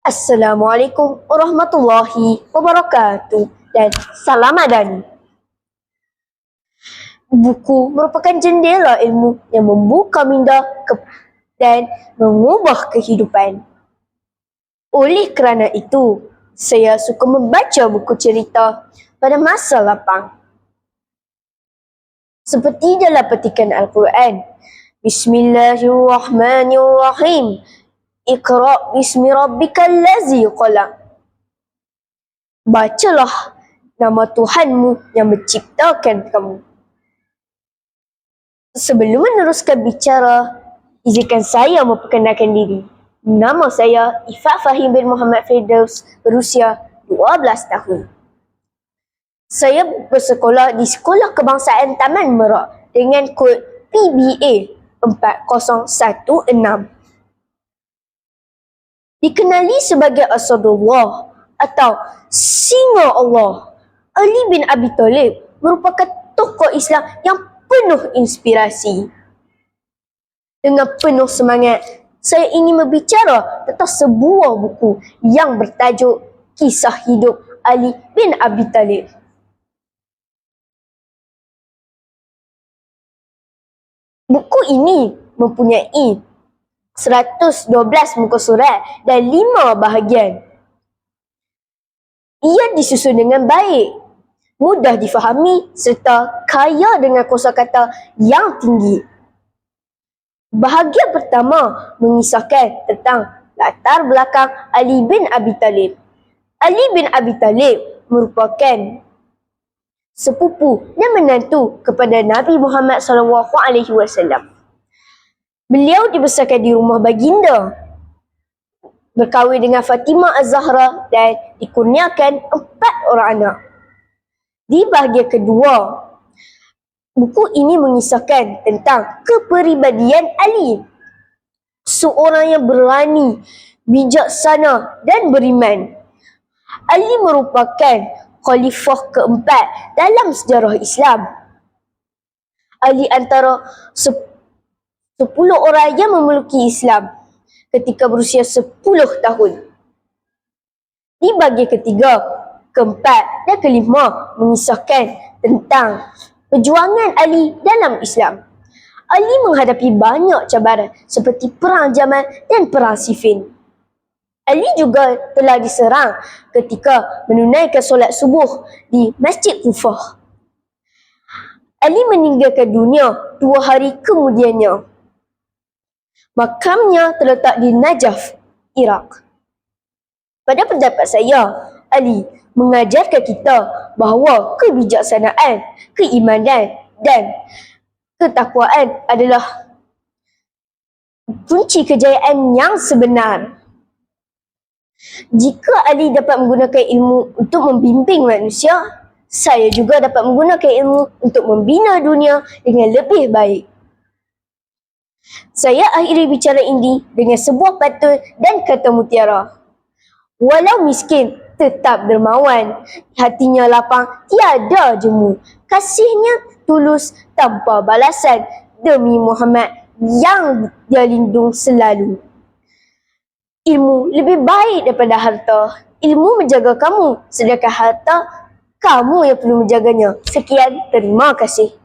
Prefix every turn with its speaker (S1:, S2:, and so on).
S1: Assalamualaikum warahmatullahi wabarakatuh dan salam adani. Buku merupakan jendela ilmu yang membuka minda ke- dan mengubah kehidupan. Oleh kerana itu, saya suka membaca buku cerita pada masa lapang. Seperti dalam petikan Al-Quran. Bismillahirrahmanirrahim. Iqra' bismi rabbikal ladzi khalaq. Bacalah nama Tuhanmu yang menciptakan kamu. Sebelum meneruskan bicara, izinkan saya memperkenalkan diri. Nama saya Ifat Fahim bin Muhammad Firdaus berusia 12 tahun. Saya bersekolah di Sekolah Kebangsaan Taman Merak dengan kod PBA 4016 dikenali sebagai Asadullah atau Singa Allah. Ali bin Abi Talib merupakan tokoh Islam yang penuh inspirasi. Dengan penuh semangat, saya ingin berbicara tentang sebuah buku yang bertajuk Kisah Hidup Ali bin Abi Talib. Buku ini mempunyai 112 muka surat dan 5 bahagian. Ia disusun dengan baik, mudah difahami serta kaya dengan kosakata yang tinggi. Bahagian pertama mengisahkan tentang latar belakang Ali bin Abi Talib. Ali bin Abi Talib merupakan sepupu dan menantu kepada Nabi Muhammad sallallahu alaihi wasallam. Beliau dibesarkan di rumah baginda. Berkahwin dengan Fatimah Az-Zahra dan dikurniakan empat orang anak. Di bahagian kedua, buku ini mengisahkan tentang kepribadian Ali. Seorang yang berani, bijaksana dan beriman. Ali merupakan khalifah keempat dalam sejarah Islam. Ali antara sepuluh orang yang memeluk Islam ketika berusia sepuluh tahun. Di bahagian ketiga, keempat dan kelima mengisahkan tentang perjuangan Ali dalam Islam. Ali menghadapi banyak cabaran seperti perang Jamal dan perang Siffin. Ali juga telah diserang ketika menunaikan solat subuh di Masjid Kufah. Ali meninggalkan dunia dua hari kemudiannya. Makamnya terletak di Najaf, Iraq. Pada pendapat saya, Ali mengajarkan kita bahawa kebijaksanaan, keimanan dan ketakwaan adalah kunci kejayaan yang sebenar. Jika Ali dapat menggunakan ilmu untuk membimbing manusia, saya juga dapat menggunakan ilmu untuk membina dunia dengan lebih baik. Saya akhiri bicara ini dengan sebuah patut dan kata mutiara. Walau miskin, tetap dermawan. Hatinya lapang, tiada jemu. Kasihnya tulus tanpa balasan demi Muhammad yang dia lindung selalu. Ilmu lebih baik daripada harta. Ilmu menjaga kamu, sedangkan harta kamu yang perlu menjaganya. Sekian, terima kasih.